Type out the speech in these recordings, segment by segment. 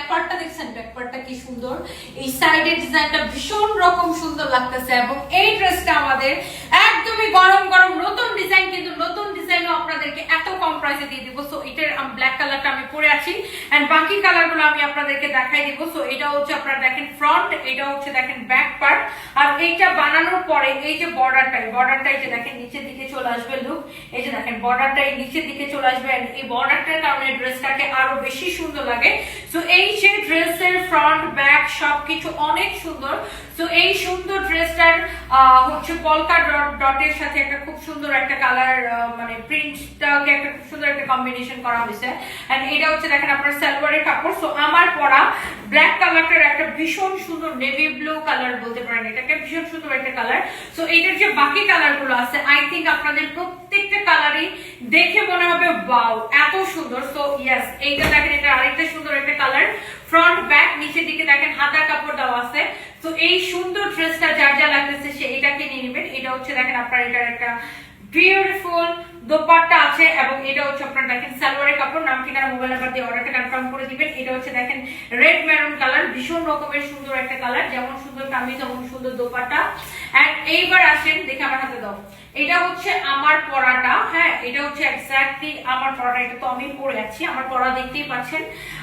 Back পার্টটা দেখছেন? Back কি সুন্দর? এই সাইডের ডিজাইনটা ভীষণ রকম সুন্দর লাগতেছে এবং এই ড্রেসটা আমাদের একদমই গরম গরম নতুন ডিজাইন কিন্তু নতুন ডিজাইনও আপনাদেরকে প্রাইসে দিয়ে দিব। সো এটার ব্ল্যাক কালারটা আমি পরে আছি। এন্ড বাকি কালারগুলো আমি আপনাদেরকে দেখাই দিব। সো এটা হচ্ছে আপনারা দেখেন ফ্রন্ট এটা হচ্ছে দেখেন ব্যাক পার্ট আর এইটা বানানোর পরে এই যে বর্ডারটাই বর্ডারটাই যে দেখেন নিচের দিকে চলে আসবে লুক এই যে দেখেন বর্ডারটাই নিচের দিকে চলে আসবে। এই বর্ডারটার কারণে ড্রেসটাকে আরও বেশি সুন্দর লাগে। সো এই যে ড্রেসের ফ্রন্ট ব্যাক সবকিছু অনেক সুন্দর। সো এই সুন্দর ড্রেসটার হচ্ছে পলকা ডট ডটের সাথে একটা খুব সুন্দর একটা কালার মানে প্রিন্টটাকে একটা খুব সুন্দর একটা কম্বিনেশন করা হয়েছে। এটা হচ্ছে দেখেন আপনার সালোয়ারের কাপড়। সো আমার পরা ব্ল্যাক কালারটার একটা ভীষণ সুন্দর নেভি ব্লু কালার বলতে পারেন। এটাকে ভীষণ সুন্দর একটা কালার সো এইটার যে বাকি কালারগুলো আছে আই থিঙ্ক আপনাদের প্রত্যেকটা কালারই দেখে মনে হবে ওয়াও এত সুন্দর। সো ইয়েস এইটা দেখেন, এটা আরেকটা সুন্দর একটা কালার ফ্রন্ট ব্যাক নিচের দিকে দেখেন, হাতার কাপড় দেওয়া আছে। তো এই সুন্দর ড্রেসটা যার যা লাগতেছে, সে এটাকে নিয়ে নেবেন। এটা হচ্ছে দেখেন, আপনার এটার একটা বিউটিফুল দোপাট্টা আছে এবং এটা হচ্ছে আপনার দেখেন সালোয়ারের কাপড়, নাম, ঠিকানা মোবাইল নাম্বার দিয়ে অর্ডারটা কনফার্ম করে দিবেন। এটা হচ্ছে দেখেন রেড মেরুন কালার ভীষণ রকমের সুন্দর একটা কালার যেমন সুন্দর কামিজ তেমন সুন্দর দোপাট্টা। এইবার আসেন, দেখে আমার হাতে দাও। এটা হচ্ছে আমার পরাটা হ্যাঁ এটা হচ্ছে এক্স্যাক্টলি আমার পরাটা এটা তো আমি পরে আছি, আমার পরা দেখতেই পাচ্ছেন।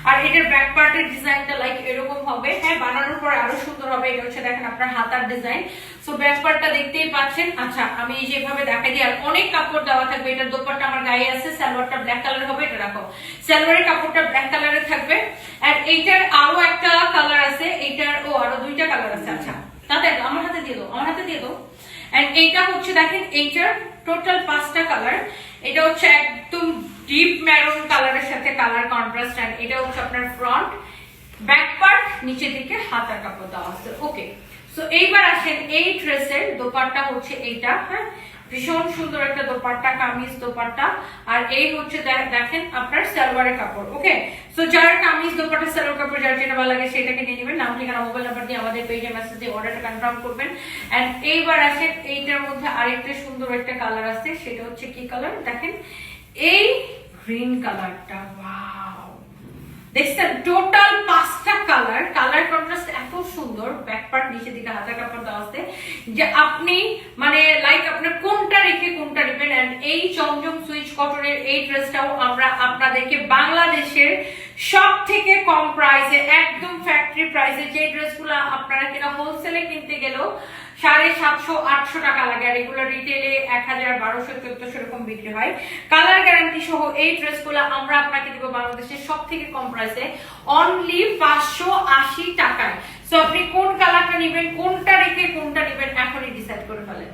আর এটার ব্যাক পার্টের ডিজাইনটা লাইক এরকম হবে হ্যাঁ বানানোর পরে আরও সুন্দর হবে, এটা হচ্ছে দেখেন আপনার হাতার ডিজাইন সো ব্যাক পার্টটা দেখতেই পাচ্ছেন। আচ্ছা আমি যেভাবে দেখাই দিই, আর অনেক কাপড় দেওয়া থাকবে, এটার দোপাট্টা আমার গায়ে আছে, সালোয়ারটা ব্ল্যাক কালার হবে, এটা রাখো। সালোয়ারের কাপড়টা ব্ল্যাক কালারের থাকবে আর এইটার আরও একটা কালার আছে, এইটার, ও, আরও দুইটা কালার আছে আচ্ছা। তাতে, আমার হাতে দিয়ে দাও, আমার দিয়ে দেবো। অ্যান্ড এইটা হচ্ছে দেখেন এইটার টোটাল পাঁচটা কালার এটা হচ্ছে একদম ডিপ ম্যারুন কালারের সাথে কালার কন্ট্রাস্ট অ্যান্ড এটা হচ্ছে আপনার ফ্রন্ট ব্যাক পার্ট নিচের দিকে হাতার কাপড় দেওয়া আছে। ওকে সো এইবার আসেন এই ড্রেসের দোপারটা হচ্ছে এইটা হ্যাঁ? ভীষণ সুন্দর একটা দোপাট্টা, কামিজ দোপাট্টা। আর এই হচ্ছে দেখেন আপনার সালোয়ারের কাপড় ওকে সো যার কামিজ দোপাট্টা, সালোয়ার কাপড় যার যেটা ভালো লাগে সেটাকে নিয়ে নেবেন। নাম, ঠিকানা মোবাইল নাম্বার দিয়ে আমাদের পেজে মেসেজ দিয়ে অর্ডারটা কনফার্ম করবেন। এন্ড এইবার আসেন, এইটার মধ্যে আরেকটা সুন্দর একটা কালার আছে, সেটা হচ্ছে কি কালার দেখেন, এই গ্রিন কালারটা দেখছেন টোটাল পাঁচটা কালার কালার কন্ট্রাস্ট এত সুন্দর ব্যাক পার্ট দিকে হাতা কাপড় দেওয়া আছে। যে আপনি মানে লাইক আপনার কোনটা রেখে কোনটা নেবেন এন্ড এই চমচম সুইচ কটনের এই ড্রেসটাও আমরা আপনাদেরকে বাংলাদেশের সব থেকে কম প্রাইসে একদম ফ্যাক্টরি প্রাইসে যে ড্রেসগুলো আপনারা কিনা হোলসেলে কিনতে গেলেও সাড়ে সাতশো, আটশো টাকা লাগে। আর এগুলো রিটেলে এক হাজার, বারোশো, চোদ্দশো এরকম বিক্রি হয়। কালার গ্যারান্টি সহ এই ড্রেসগুলো আমরা আপনাকে দিব বাংলাদেশের সব থেকে কম প্রাইসে অনলি পাঁচশো আশি টাকায়। সো আপনি কোন কালারটা নেবেন, কোনটা রেখে কোনটা নেবেন, এখনই ডিসাইড করে ফেলেন।